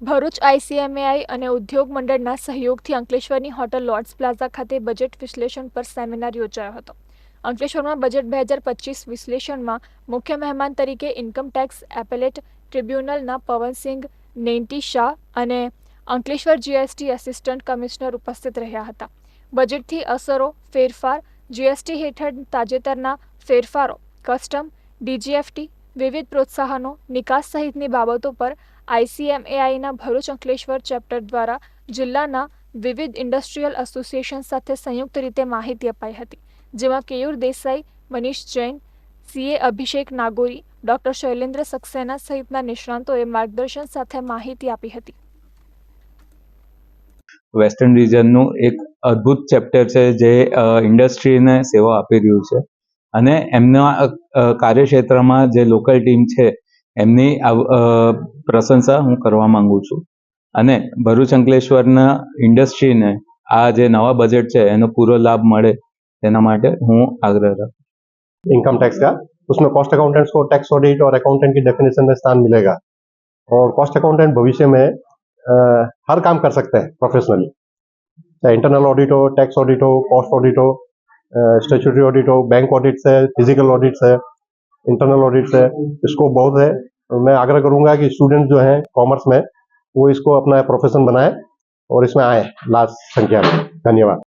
ભરૂચ આઈસીએમએઆઈ અને ઉદ્યોગ મંડળના સહયોગથી અંકલેશ્વરની હોટલ લોર્ડ્સ પ્લાઝા ખાતે બજેટ વિશ્લેષણ પર સેમિનાર યોજાયો હતો. અંકલેશ્વરમાં બજેટ બે હજાર પચીસ વિશ્લેષણમાં મુખ્ય મહેમાન તરીકે ઇન્કમ ટેક્સ એપેલેટ, ટ્રિબ્યુનલના પવનસિંહ નેન્ટી શાહ અને અંકલેશ્વર જીએસટી એસિસ્ટન્ટ કમિશનર ઉપસ્થિત રહ્યા હતા. બજેટથી અસરો, ફેરફાર, જીએસટી હેઠળ તાજેતરના ફેરફારો, કસ્ટમ, ડીજીએફટી વિવિધ પ્રોત્સાહનો, નિકાસ સહિતની બાબતો પર આઈસીએમએઆઈના ભરૂચ અંકલેશ્વર ચેપ્ટર દ્વારા જિલ્લાના વિવિધ ઇન્ડસ્ટ્રીયલ એસોસિએશન સાથે સંયુક્ત રીતે માહિતી અપાઈ હતી, જેમાં કેયુર દેસાઈ, મનીષ જૈન સીએ અભિષેક નાગોરી, ડોક્ટર શૈલેન્દ્ર સક્સેના સહિતના નિષ્ણાંતોએ માર્ગદર્શન સાથે માહિતી આપી હતી. વેસ્ટર્ન રિજનનું એક અદ્ભુત ચેપ્ટર છે જે ઇન્ડસ્ટ્રીને સેવા આપી રહ્યું છે. અને એમના અ, કાર્યક્ષેત્રમાં જે લોકલ ટીમ છે એમની આવ- અ, પ્રશંસા હું કરવા માંગુ છું અને ભરૂચ અંકલેશ્વરના ઇન્ડસ્ટ્રીને આ જે નવા બજેટ છે એનો પૂરો લાભ મળે તેના માટે હું આગ્રહ રાખું इनकम टैक्स का उसमें कॉस्ट अकाउंटेंट्स को टैक्स ऑडिट और अकाउंटेंट की डेफिनेशन में स्थान मिलेगा और कॉस्ट अकाउंटेंट भविष्य में अ, हर काम कर सकते हैं प्रोफेशनली चाहे इंटरनल ऑडिट हो टैक्स ऑडिट हो कॉस्ट ऑडिट हो स्टेचुटरी ऑडिट हो बैंक ऑडिट्स है फ़िज़िकल ऑडिट्स है इंटरनल ऑडिट्स है, इसको बहुत है। मैं आग्रह करूँगा कि स्टूडेंट जो हैं कॉमर्स में, वो इसको अपना प्रोफेशन बनाए और इसमें आए लास्ट संख्या में। धन्यवाद।